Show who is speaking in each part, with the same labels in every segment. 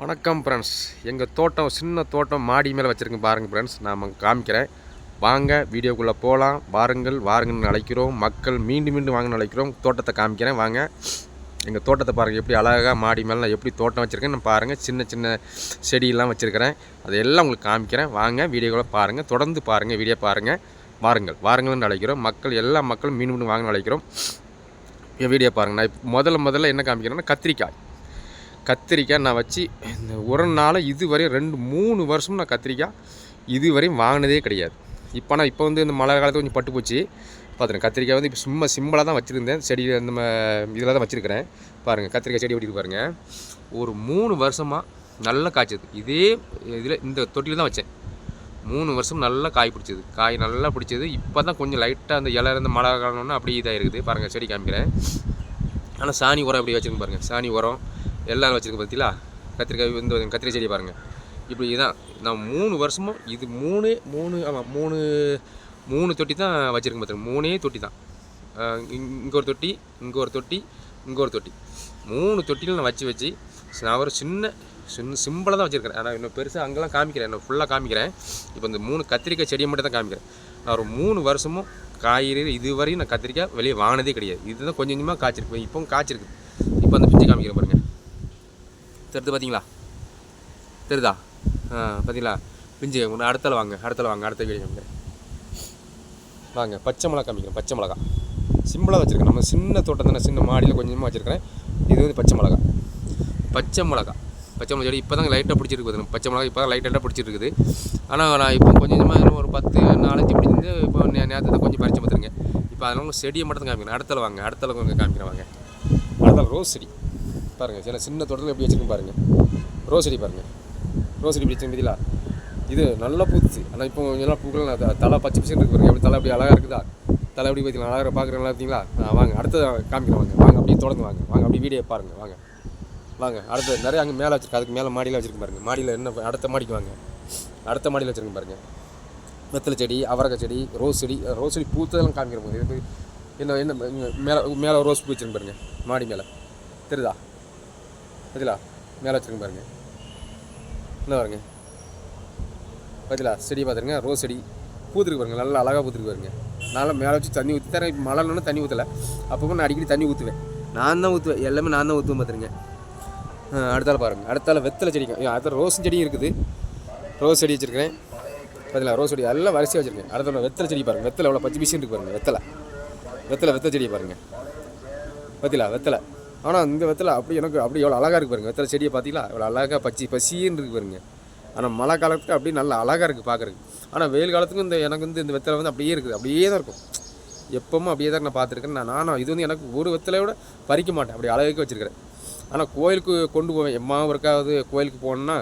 Speaker 1: வணக்கம் ஃப்ரெண்ட்ஸ் எங்கள் தோட்டம் சின்ன தோட்டம் மாடி மேலே வச்சுருக்கேன் பாருங்கள் ஃப்ரெண்ட்ஸ் நான் காமிக்கிறேன். வாங்க வீடியோக்குள்ளே போகலாம் வாருங்கள் வாருங்கன்னு அழைக்கிறோம் மக்கள் மீண்டும் மீண்டும் வாங்கன்னு அழைக்கிறோம் தோட்டத்தை காமிக்கிறேன். வாங்க. எங்கள் தோட்டத்தை பாருங்கள் எப்படி அழகாக மாடி மேலே நான் எப்படி தோட்டம் வச்சுருக்கேன் நான் பாருங்கள் சின்ன சின்ன செடியெல்லாம் வச்சுருக்கிறேன். அதையெல்லாம் உங்களுக்கு காமிக்கிறேன். வாங்க வீடியோக்குள்ளே பாருங்கள் தொடர்ந்து பாருங்கள் வீடியோ பாருங்கள் வாருங்கள் வாருங்கள்னு அழைக்கிறோம் மக்கள் எல்லா மக்களும் மீண்டும் மீண்டும் வாங்கன்னு அழைக்கிறோம் என் வீடியோ பாருங்கள் நான் முதல்ல முதல்ல என்ன காமிக்கிறேன்னா கத்திரிக்காய். கத்திரிக்காய் நான் வச்சு இந்த உரம்னால நாள் ரெண்டு மூணு வருஷம் நான் கத்திரிக்காய் இதுவரையும் வாங்கினதே கிடையாது. இப்போ நான் இப்போ வந்து இந்த மழை காலத்தில் கொஞ்சம் பட்டு போச்சு. பார்த்துருங்க கத்திரிக்காய் வந்து இப்போ சும்மா சிம்பிளாக தான் வச்சுருந்தேன். செடி அந்த இதில் தான் வச்சுருக்கிறேன். பாருங்கள் கத்திரிக்காய் செடி எப்படி பாருங்கள் ஒரு மூணு வருஷமாக நல்லா காய்ச்சது. இதே இதில் இந்த தொட்டியில் தான் வச்சேன். மூணு வருஷம் நல்லா காய் பிடிச்சது. காய் நல்லா பிடிச்சது. இப்போ தான் கொஞ்சம் லைட்டாக அந்த இலை இருந்த மழை காலம்னா அப்படியே இதாக இருக்குது பாருங்கள் செடி காமிக்கிறேன். ஆனால் சாணி உரம் எப்படி வச்சுருந்து பாருங்கள் சாணி உரம் எல்லாம் வச்சுருக்கு பார்த்தீங்களா கத்திரிக்காய் வந்து கத்திரி செடி பாருங்கள் இப்படி இதான். நான் மூணு வருஷமும் இது மூணு மூணு ஆமாம் மூணு மூணு தொட்டி தான் வச்சுருக்கேன் பார்த்துருங்க மூணே தொட்டி தான் இங்கே ஒரு தொட்டி இங்கே ஒரு தொட்டி இங்கே ஒரு தொட்டி. மூணு தொட்டியில் நான் வச்சு வச்சு நான் ஒரு சின்ன சின்ன சிம்பிளாக தான் வச்சுருக்கிறேன் ஆனால் இன்னும் பெருசாக அங்கெல்லாம் காமிக்கிறேன் நான் ஃபுல்லாக காமிக்கிறேன். இப்போ இந்த மூணு கத்திரிக்காய் செடியை மட்டும் தான் காமிக்கிறேன். நான் ஒரு மூணு வருஷமும் காய்கறி இதுவரையும் நான் கத்திரிக்காய் வெளியே வாங்கினதே கிடையாது. இதுதான் கொஞ்சம் கொஞ்சமாக காய்ச்சிருக்கு. இப்போவும் காய்ச்சிருக்கு. இப்போ அந்த பிச்சை காமிக்கிறேன் பாருங்கள் தெரிது பார்த்தீங்களா தெரியுதா ஆ பார்த்தீங்களா பிஞ்சு ஒன்று அடுத்தால வாங்க அடுத்தால வாங்க அடுத்த வீடியோ வந்து வாங்க பச்சை மிளகா காமிக்கிறேன் பச்சை மிளகா. சிம்பிளாக வச்சுருக்கேன். நம்ம சின்ன தோட்டம் தானே சின்ன மாடியில் கொஞ்சமாக வச்சுருக்கிறேன். இது வந்து பச்சை மிளகா. பச்சை மிளகா. பச்சை மிளகா செடி இப்போ தான் லைட்டாக பிடிச்சிருக்கு பச்சை மிளகா இப்போ தான் லைட்டாக பிடிச்சிருக்குது ஆனால் நான் இப்போ கொஞ்சம் கொஞ்சமாக ஒரு பத்து நாலஞ்சு பிடிச்சிருந்து இப்போ நே நேரத்தை கொஞ்சம் பறிச்சு பார்த்துருங்க. இப்போ அதனால உங்கள் செடியை மட்டும் தான் காமிக்கிறேன். அடுத்தல வாங்க அடுத்தல கொஞ்சம் காமிக்கிறேன் வாங்க. அடுத்தல ரோஸ் செடி. பாருங்கள் சில சின்ன தோட்டத்தில் எப்படி வச்சுருக்கேன் பாருங்கள் ரோஸ் செடி பாருங்கள் ரோஸ் செடி இப்படி பதிலா இது நல்லா பூத்துச்சு. ஆனால் இப்போ கொஞ்சம் நாள் பூக்கள் நான் தலை பச்சை பச்சை இருக்கு பாருங்க. எப்படி தலை அப்படி அழகாக இருக்குதா? தலை எப்படி பார்த்தீங்களா அழகாக பார்க்குற பார்த்தீங்களா இருக்கீங்களா வாங்க அடுத்து காமிக்கிறேன் வாங்க. வாங்க அப்படியே தொடர்ந்து வாங்க. வாங்க அப்படியே வீடியோ பாருங்கள் வாங்க. வாங்க அடுத்து நிறைய அங்கே மேலே வச்சிருக்கு. அதுக்கு மேலே மாடியில் வச்சிருக்கு பாருங்கள் மாடியில் என்ன அடுத்த மாடிக்கு வாங்க. அடுத்த மாடியில் வச்சுருக்கேன் பாருங்கள் வெத்தலை செடி அவரக்காய் செடி ரோஸ் செடி ரோஸ் செடி பூத்ததெல்லாம் காமிக்கிற போது என்ன என்ன மேலே மேலே ரோஸ் பூ வச்சிருக்கேன் பாருங்க. மாடி மேலே. தெரியுதா? பார்த்தீங்களா மேலே வச்சுருங்க பாருங்கள் என்ன பாருங்க. பார்த்தீங்களா செடி பார்த்துருங்க ரோஸ் செடி பூத்துருக்கு பாருங்க. நல்லா அழகாக பூத்துருக்கு பாருங்க. நல்லா மேலே வச்சு தண்ணி ஊற்றி தரேன் இப்போ மழைன்னு தண்ணி ஊற்றலை அப்பப்போ நான் அடிக்கடி தண்ணி ஊற்றுவேன் நான் தான் ஊற்றுவேன் எல்லாமே நான் தான் ஊற்றுவேன் பார்த்துருங்க அடுத்தால பாருங்கள் அடுத்தால வெத்தலை செடிங்க அடுத்த ரோஸ் செடியும் இருக்குது. ரோஸ் செடி வச்சுருக்கிறேன். பார்த்தீங்களா ரோஸ் செடி எல்லாம் வரிசையாக வச்சுருக்கேன். அடுத்த வெத்தலை செடி பாருங்கள் வெத்தலை எவ்வளோ பச்சை பிசின்னு இருக்கு பாருங்கள் வெத்தலை. வெத்தலை வெத்தலை செடியை பாருங்கள் பார்த்தீங்களா வெத்தலை. ஆனால் இந்த வெத்தலை அப்படி எனக்கு அப்படி எவ்வளோ அழகாக இருக்கு பாருங்க. வெத்தலை செடியை பார்த்தீங்களா? எவ்வளோ அழகாக பச்சி பசின்னு இருக்கு பாருங்க. ஆனால் மழை காலத்துக்கு அப்படியே நல்லா அழகாக இருக்குது பார்க்குறதுக்கு ஆனால் வெயில் காலத்துக்கும் இந்த எனக்கு வந்து இந்த வெத்தலை வந்து அப்படியே இருக்குது. அப்படியே தான் இருக்கும். எப்பவும் அப்படியே தான் நான் பார்த்துருக்கேன். நான் நானும் இது வந்து எனக்கு ஒரு வெத்தலையோட பறிக்க மாட்டேன். அப்படி அழகுக்கு வச்சுருக்கிறேன். ஆனால் கோயிலுக்கு கொண்டு போவேன். எம்மா ஒருக்காவது கோயிலுக்கு போனோன்னா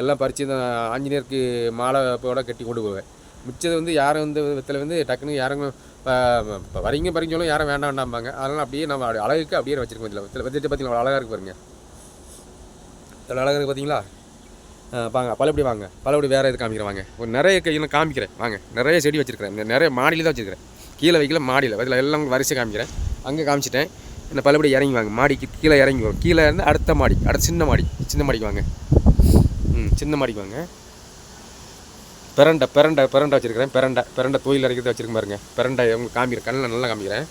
Speaker 1: எல்லாம் பறித்து இந்த ஆஞ்சநேயருக்கு மாலை போட கட்டி கொண்டு போவேன். மிச்சது வந்து யாரும் வந்து வெத்தலை வந்து டக்குன்னு யாரும் இப்போ வரீங்க பறிஞ்சாலும் யாரும் வேண்டாம் வேண்டாம்பாங்க அதனால் அப்படியே நம்ம அப்படி அழகுக்கு அப்படியே வச்சிருக்கோம் இதில் வெத்தலை பார்த்தீங்களா அழகாக இருக்கு பாருங்க. இதில் அழகாக இருக்குது பார்த்தீங்களா ஆ, வாங்க பழப்படி வாங்க? பழப்படி வேறு இது காமிக்கிறேன் வாங்க. ஒரு நிறைய கையில் காமிக்கிறேன் வாங்க. நிறைய செடி வச்சுருக்கிறேன். நிறைய மாடியில் தான் வச்சுருக்கிறேன். கீழே வைக்கல மாடியில். இதில் எல்லாம் வரிசை காமிக்கிறேன். அங்கே காமிச்சிட்டேன். இந்த பழப்படி இறங்கி வாங்க? மாடிக்கு கீழே இறங்கி வரும் கீழே இருந்து அடுத்த மாடி அடுத்த சின்ன மாடி சின்ன மாடிக்கு வாங்க. ம் சின்ன மாடிக்கு வாங்க. பிரண்டை பிரண்டை பிரண்டை வச்சுருக்கிறேன். பிரண்டை பிரண்டை தொழில் அரைக்கிறது வச்சுருக்கேன் பாருங்க. பிரண்டை உங்களுக்கு காமிக்கிறேன். கண்ணில் நல்லா காமிக்கிறேன்.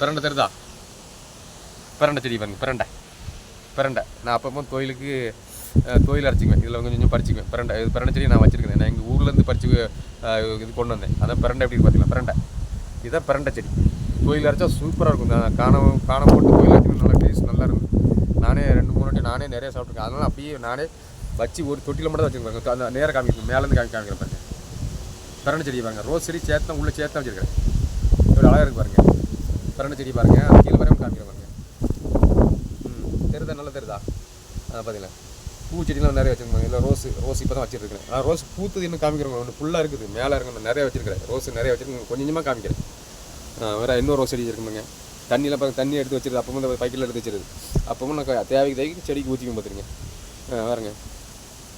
Speaker 1: பிரண்டை தெரியுதா பிரண்டை செடி பாருங்க பிரண்டை. பிரண்டை. நான் அப்பப்போ கோயிலுக்கு அஹ், கோயில் அரைச்சிக்குவேன். இதில் கொஞ்சம் கொஞ்சம் பறிச்சுக்குவேன். பிரண்டை இது பிரண்டை செடி நான் வச்சுருக்கேன் நான் எங்கள் ஊர்லேருந்து பறிச்சு இது கொண்டு வந்தேன். அதான் பிரண்டை எப்படி பார்த்தீங்களா பிரண்டை. இதுதான் பிரண்டை செடி. தொயில் அரைச்சா சூப்பராக இருக்கும். நான் காணம் காணம் போட்டு கோயில் அரைச்சி நல்லா டேஸ்ட் நல்லா இருக்கும். நானே ரெண்டு மூணு வாட்டி நானே நிறைய சாப்பிட்ருக்கேன் அதனால் அப்படியே நானே வச்சு ஒரு தொட்டியில் மட்டும் தான் வச்சுருக்கேன் அந்த நேராக காமிக்கணும் மேலேருந்து காமி காமிக்கிற பாருங்க. பரண செடி பாருங்க. ரோஸ் செடி சேர்த்தா உள்ளே சேர்த்தா வச்சிருக்கேன் இவ்வளோ அழகாக இருக்குது பாருங்க. பரண செடி பாருங்க. அது கீழே வரையும் காமிக்கிற பாருங்க. ம் தெருதா நல்லா தெரிதா ஆ பார்த்தீங்களா பூச்செடிலாம் நிறைய வச்சுருக்கோம் இல்லை ரோஸ் ரோஸ் இப்போ தான் வச்சுருக்கேன் நான் ரோஸ் பூத்தது இன்னும் காமிக்கிறோம் ஒன்று ஃபுல்லாக இருக்குது. மேலே இருக்கு நிறைய வச்சுருக்கேன் ரோஸ் நிறைய வச்சுருக்கேன். கொஞ்சம் கொஞ்சமாக காமிக்கிறேன். வேறு இன்னொரு ரோஸ் செடி இருக்குங்க தண்ணியில் பாருங்க. தண்ணி எடுத்து வச்சிருது. அப்பவும் இந்த பைக்கில் எடுத்து வச்சிருது. அப்பவும் நான் தேவைக்கு தேவைக்கு செடிக்கு ஊற்றிக்கும் பார்த்துருங்க ஆ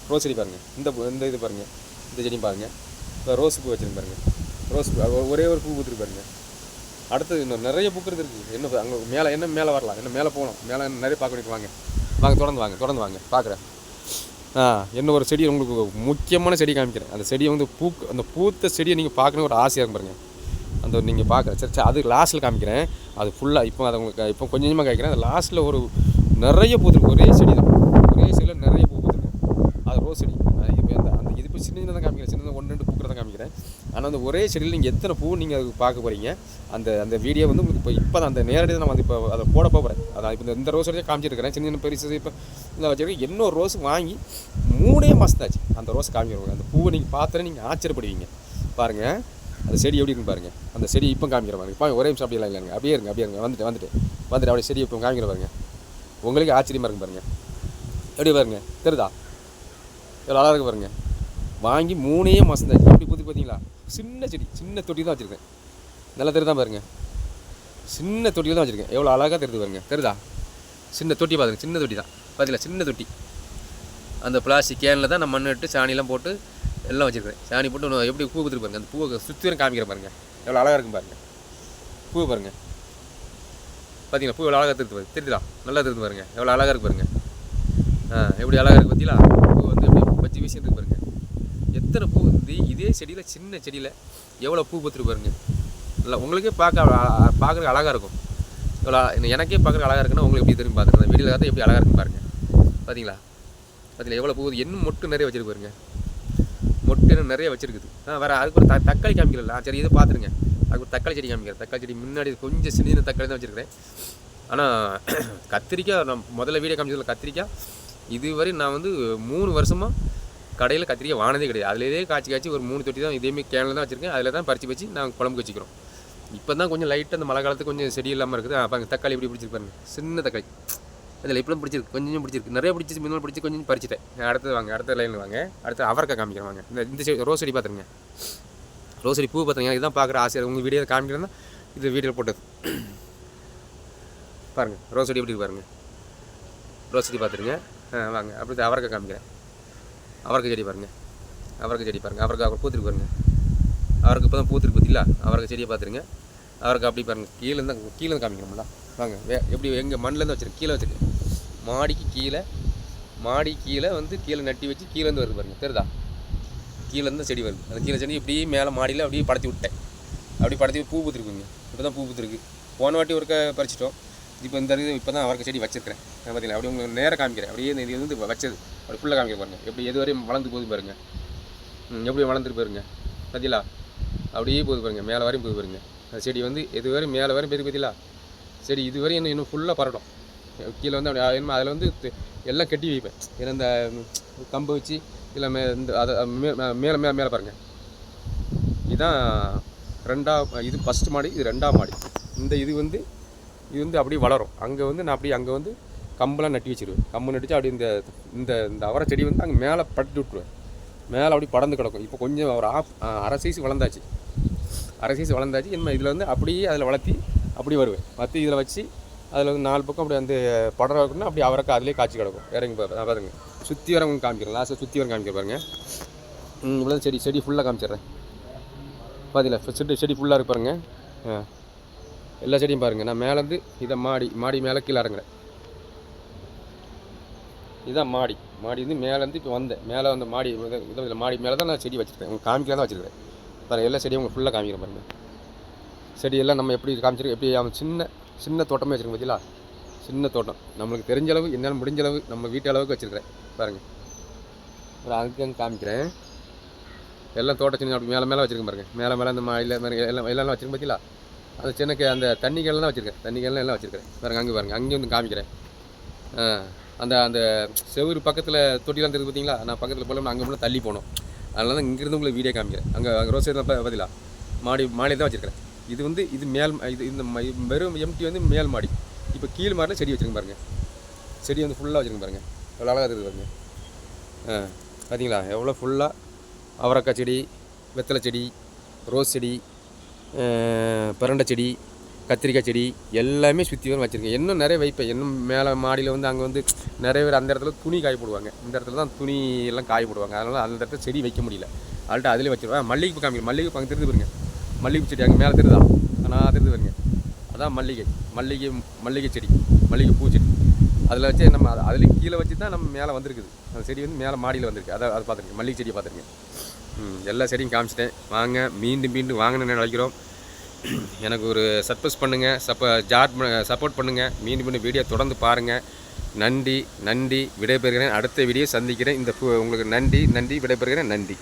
Speaker 1: ரோஸ் செடி பாருங்கள் இந்த பூ- இந்த இது பாருங்கள் இந்த செடியும் பாருங்கள் இப்போ ரோஸ் பூ வச்சிருங்க பாருங்கள் ரோஸ் பூ ஒரே ஒரு பூ பூத்துருக்கு பாருங்க. அடுத்தது இன்னும் நிறைய பூக்கிறது இருக்குது என்ன அங்கே மேலே என்ன மேலே வரலாம்? என்ன மேலே போகணும்? மேலே நிறைய பார்க்க வாங்க. வாங்க தொடர்ந்து வாங்க தொடர்ந்து வாங்க. பார்க்குறேன். ஆ என்ன ஒரு செடி உங்களுக்கு முக்கியமான செடி காமிக்கிறேன். அந்த செடியை வந்து பூ அந்த பூத்த செடியை நீங்கள் பார்க்கணும் ஒரு ஆசையாக இருக்கும் பாருங்க. அந்த நீங்கள் பார்க்குறேன் சரி சரி அது லாஸ்ட்டில் காமிக்கிறேன். அது ஃபுல்லாக இப்போ அதை உங்களுக்கு இப்போ கொஞ்சம் கொஞ்சமாக காமிக்கிறேன். அந்த லாஸ்ட்டில் ஒரு நிறைய பூத்துருக்கு. ஒரே செடி தான் ஒரே செடியில் நிறைய ரோஸ் செடி இப்போ அந்த அந்த இது இப்போ சின்ன தான் காமிக்கிறேன். சின்ன ஒன்று ரெண்டு பூக்கிறத காமிக்கிறேன். ஆனால் அந்த ஒரே செடியில் நீங்கள் எத்தனை பூ நீங்கள் அதுக்கு பார்க்க போகிறீங்க அந்த அந்த வீடியோ வந்து உங்களுக்கு இப்போ இப்போ அந்த நேரடியாக நான் வந்து இப்போ அதை போட போகிறேன் அதான் இப்போ இந்த- ரோஸ் செடியை காமிச்சிருக்கிறேன் சின்ன சின்ன பெருசு இப்போ இந்த வச்சிருக்கேன் இன்னொரு ரோஸ் வாங்கி மூணே மாதத்தாச்சு அந்த ரோஸ் காமிக்கிறவங்க அந்த பூவை நீங்கள் பார்த்தோன்னே நீங்கள் ஆச்சரியப்படுவீங்க. பாருங்கள் அந்த செடி எப்படி இருக்குன்னு பாருங்க. அந்த செடி இப்போ காமிக்கிற பாருங்க. இப்போ ஒரே நிமிஷம் அப்படியெல்லாம் இல்லைங்க அப்படியே இருங்க அப்படியே இருங்க. வந்துட்டு வந்துட்டு வந்துட்டு அப்படியே செடி இப்போ காமிக்கிற பாருங்க. உங்களுக்கு ஆச்சரியமாக இருக்கும் பாருங்க. எப்படி பாருங்க? தெரியுதா? எவ்வளோ அழகாக இருக்கு பாருங்கள் வாங்கி மூணையே மாதம் தான். எப்படி பூத்தி பார்த்தீங்களா? சின்ன செடி சின்ன தொட்டி தான் வச்சுருக்கேன். நல்லா தெரியுதா பாருங்கள் சின்ன தொட்டியில் தான் வச்சுருக்கேன். எவ்வளோ அழகாக தெரியுது பாருங்க. தெரியுதா? சின்ன தொட்டி பாருங்க. சின்ன தொட்டி தான் பார்த்தீங்களா சின்ன தொட்டி. அந்த பிளாஸ்டிக் கேனில் தான் நான் மண் இட்டு சாணிலாம் போட்டு எல்லாம் வச்சுருக்கேன். சாணி போட்டு எப்படி பூ கொடுத்துட்டு பாருங்க. அந்த பூவை சுற்றி காமிக்கிறேன் பாருங்கள் எவ்வளோ அழகாக இருக்கும் பாருங்கள் பூ பாருங்கள் பார்த்தீங்களா பூ எவ்வளோ அழகாக தெரியுது பாருங்க. தெரியுதா? நல்லா தெரியுது பாருங்கள் எவ்வளோ அழகாக இருக்கு பாருங்கள் ஆ எப்படி அழகாக இருக்குது பார்த்தீங்களா பூ வந்து இருக்கு பாருங்க. எத்தனை பூ வந்து இதே செடியில் சின்ன செடியில் எவ்வளோ பூ பத்துட்டு பாருங்க. இல்லை உங்களுக்கே பார்க்க பார்க்குறதுக்கு அழகாக இருக்கும். இவ்வளோ எனக்கே பார்க்குறதுக்கு அழகாக இருக்குன்னா உங்களுக்கு எப்படி தெரியும் பார்த்துக்கலாம் வெளியில் பார்த்தா எப்படி அழகாக இருக்குன்னு பாருங்க. பார்த்தீங்களா பார்த்தீங்களா எவ்வளோ பூ இன்னும் மொட்டு நிறைய வச்சிருக்கு பாருங்க. மொட்டு நிறைய வச்சிருக்குது. ஆ வேறு அதுக்கு ஒரு த தக்காளி காமிக்கல. ஆ, சரி இதை பார்த்துருங்க. அதுக்கு ஒரு தக்காளி செடி காமிக்கிறேன் தக்காளி செடி முன்னாடி கொஞ்சம் சின்ன சின்ன தக்காளி தான் வச்சுருக்கிறேன். ஆனால் கத்திரிக்காய் நான் முதல்ல வீடியோ காமிச்சதில் கத்திரிக்காய். இதுவரை நான் வந்து மூணு வருஷமாக கடையில் கத்திரிக்காய் வானதே கிடையாது. அதிலே காய்ச்சி காய்ச்சி ஒரு மூணு தொட்டி தான் இதேமாரி கேனில் தான் வச்சுருக்கேன். அதில் தான் பறித்து வச்சு நாங்கள் குழம்பு வச்சுக்கிறோம். இப்போ தான் கொஞ்சம் லைட்டாக அந்த மழை காலத்துக்கு கொஞ்சம் செடி இல்லாமல் இருக்குது. அப்போ அங்கே தக்காளி எப்படி பிடிச்சிருப்பாருங்க சின்ன தக்காளி. அதில் இப்பலாம் பிடிச்சிருக்கு கொஞ்சம் கொஞ்சம் பிடிச்சிருக்கு. நிறைய பிடிச்சி முன்னாள் பிடிச்சி கொஞ்சம் பறிச்சிட்டேன். அடுத்தது வாங்க அடுத்த லைனில் வாங்க. அடுத்து அவரக்காய் காமிக்கிறேன் வாங்க. இந்த இந்த செடி ரோஸ் செடி பார்த்துருங்க ரோஸ் செடி பூ பார்த்துருங்க இதுதான் பார்க்குற ஆசை. உங்கள் வீடியோ காமிக்கிறேன்னா இது வீடியோ போட்டது. பாருங்கள் ரோஸ் செடி எப்படி இருக்கு பாருங்க. ரோஸ் செடி பார்த்துருங்க ஆ வாங்க அப்படி அவரைக்காய் காமிக்கிறேன். அவரக்கு செடி பாருங்கள் அவரக்கு செடி பாருங்கள் அவருக்கு அவர் பூத்துருக்கு பாருங்க. அவருக்கு இப்போ தான் பூத்துருக்கு பார்த்தீங்களா அவரைக்காய் செடியை பார்த்துருங்க அவருக்கு அப்படி பாருங்கள் கீழே தான் கீழே இருந்து காமிக்கணும்ல? வாங்க. வே எப்படி எங்கள் மண்ணிலேருந்து வச்சிருக்கேன் கீழே வச்சுருக்கு மாடிக்கு கீழே மாடி கீழே வந்து கீழே நட்டி வச்சு கீழே இருந்து வருது பாருங்கள் தெரியுதா? கீழேருந்து செடி வருது. அந்த கீழே செடி இப்படியே மேலே மாடியில் அப்படியே படத்தி விட்டேன். அப்படி படத்தி பூ பூத்துருக்குங்க இப்போ தான் பூ பூத்துருக்கு. போன வாட்டி ஒருக்க பறிச்சிட்டோம். இப்போ இந்த இது இப்போ தான் அவருக்கு செடி வச்சிருக்கிறேன். பார்த்தீங்களா? அப்படி உங்களுக்கு நேராக காமிக்கிறேன். அப்படியே இந்த இது வந்து வச்சது. அப்படி ஃபுல்லாக காமிக்க பாருங்கள் எப்படி எது வரையும் வளர்ந்து போகுது பாருங்க. ம், எப்படி வளர்ந்துட்டு பாருங்க. பார்த்தீங்களா? அப்படியே போகுது பாருங்க. மேலே வரையும் போகுது பாருங்க. அந்த செடி வந்து எது வரையும் மேலே வரையும் போகுது பார்த்தீங்களா? சரி இது வரையும் இன்னும் இன்னும் ஃபுல்லாக பரட்டும் கீழே வந்து அப்படி என்ன அதில் வந்து எல்லாம் கட்டி வைப்பேன். ஏன்னா இந்த கம்பு வச்சு இல்லை மே இந்த அதை மே மேலே மேலே மேலே பாருங்கள் இதுதான் ரெண்டாவது இது ஃபஸ்ட்டு மாடி இது ரெண்டாம் மாடி. இந்த இது வந்து இது வந்து அப்படியே வளரும். அங்கே வந்து நான் அப்படியே அங்கே வந்து கம்பெல்லாம் நட்டி வச்சிருவேன். கம்பு நட்டிச்சு அப்படி இந்த இந்த இந்த அவரை செடி வந்து அங்கே மேலே பட்டு விட்ருவேன் மேலே அப்படி படந்து கிடக்கும். இப்போ கொஞ்சம் ஒரு ஆஃப் அரை சைஸ் வளர்ந்தாச்சு. அரை சைஸ் வளர்ந்தாச்சு. என்ன இதில் வந்து அப்படியே அதில் வளர்த்தி அப்படி வருவேன். வளர்த்தி இதில் வச்சு அதில் வந்து நாலு பக்கம் அப்படி அந்த படம் இருக்குன்னா அப்படி அவரைக்கு அதிலே காய்ச்சி கிடக்கும். இறங்கி பாருங்க. சுற்றி வர உங்களுக்கு காமிக்கிறேன். லாஸ்ட்டாக சுற்றி வர காமிக்க பாருங்க. இவ்வளோ செடி செடி ஃபுல்லாக காமிச்சிடுறேன். பார்த்தீங்களா செடி செடி ஃபுல்லாக இருக்கு பாருங்க. ஆ. எல்லா செடியும் பாருங்கள் நான் மேலேருந்து இதை மாடி மாடி மேலே கீழே இறங்குறேன். இதான் மாடி மாடி வந்து மேலேருந்து இப்போ வந்தேன். மேலே வந்து மாடி இதில் மாடி மேலே தான் நான் செடி வச்சுருக்கேன். உங்களுக்கு காமிக்கலாம் தான் வச்சுருக்கேன். பாருங்கள் எல்லா செடியும் உங்களுக்கு ஃபுல்லாக காமிக்கிறேன் பாருங்க. செடி எல்லாம் நம்ம எப்படி காமிச்சிருக்கோம் எப்படி அவன் சின்ன சின்ன தோட்டமே வச்சுருக்கோம் பார்த்தீங்களா சின்ன தோட்டம். நம்மளுக்கு தெரிஞ்ச அளவு என்னால் முடிஞ்ச அளவு நம்ம வீட்டு அளவுக்கு வச்சுருக்கிறேன். பாருங்கள் அப்புறம் அதுக்கு அங்கே காமிக்கிறேன். எல்லாம் தோட்ட சின்ன அப்படி மேலே மேலே வச்சுருக்கேன் பாருங்கள் மேலே மேலே அந்த மாடியில் மாதிரி எல்லாம் எல்லாம் வச்சுருக்கேன் பார்த்தீங்களா அந்த சின்ன அந்த தண்ணிகள்லாம் வச்சுருக்கேன். தண்ணிகள்லாம் எல்லாம் வச்சுருக்கேன். பாருங்க அங்கே பாருங்க. அங்கேயும் வந்து காமிக்கிறேன். அந்த அந்த செவுரு பக்கத்தில் தொட்டிலாம் தெரியுது பார்த்தீங்களா நான் பக்கத்தில் போகலாம் அங்கே போனால் தள்ளி போனோம். அதனால தான் இங்கேருந்து உங்களுக்கு வீடியோ காமிக்கிறேன். அங்கே அங்கே ரோஸ் தான் பதிலாக மாடி மாடி தான் வச்சுருக்கிறேன். இது வந்து இது மேல் இது இந்த ம- வெறும் எம்டி வந்து மேல் மாடி. இப்போ கீழ் மாடியில் செடி வச்சுருங்க பாருங்கள் செடி வந்து ஃபுல்லாக வச்சுருங்க பாருங்கள் எவ்வளோ அழகாக இருக்குது பாருங்க. ஆ பார்த்தீங்களா எவ்வளோ ஃபுல்லாக அவரைக்காய் செடி வெத்தலை செடி ரோஸ் செடி பிரண்டை செடி கத்திரிக்காய் செடி எல்லாமே சுற்றி வரும் வச்சுருக்கேன். இன்னும் நிறைய வைப்பேன். இன்னும் மேலே மாடியில் வந்து அங்கே வந்து நிறைய பேர் அந்த இடத்துல துணி காய போடுவாங்க. இந்த இடத்துல தான் துணி எல்லாம் காய போடுவாங்க. அதனால் அந்த இடத்துல செடி வைக்க முடியல. அதள்ட்ட அதிலே வச்சுருவேன் மல்லிகைப்பூ காமிக்க மல்லிகைப்பூ அங்கே தெரிஞ்சு பாருங்க. மல்லிகைப்பூ செடி அங்கே மேலே தெரியுதா? நான் தெரிஞ்சு பாருங்க. அதான் மல்லிகை. மல்லிகை மல்லிகை செடி. மல்லிகை பூ செடி. அதில் வச்சு நம்ம அதில் கீழே வச்சு தான் நம்ம மேலே வந்திருக்குது. அந்த செடி வந்து மேலே மாடியில் வந்திருக்கு. அதை அதை பார்த்துருக்கேன். மல்லிகை செடியை பார்த்துருக்கேன். எல்லா செடியும் காமிச்சிட்டேன். வாங்க மீண்டும் மீண்டும் வாங்கணும்னு நினைக்கிறோம்? எனக்கு ஒரு சர்ப்ரைஸ் பண்ணுங்கள் சப்ப ஜாட் சப்போர்ட் பண்ணுங்கள் மீண்டும் மீண்டும் வீடியோ தொடர்ந்து பாருங்கள் நன்றி நன்றி. விடைபெறுகிறேன். அடுத்த வீடியோ சந்திக்கிறேன். இந்த பு- உங்களுக்கு நன்றி நன்றி. விடைபெறுகிறேன். நன்றி.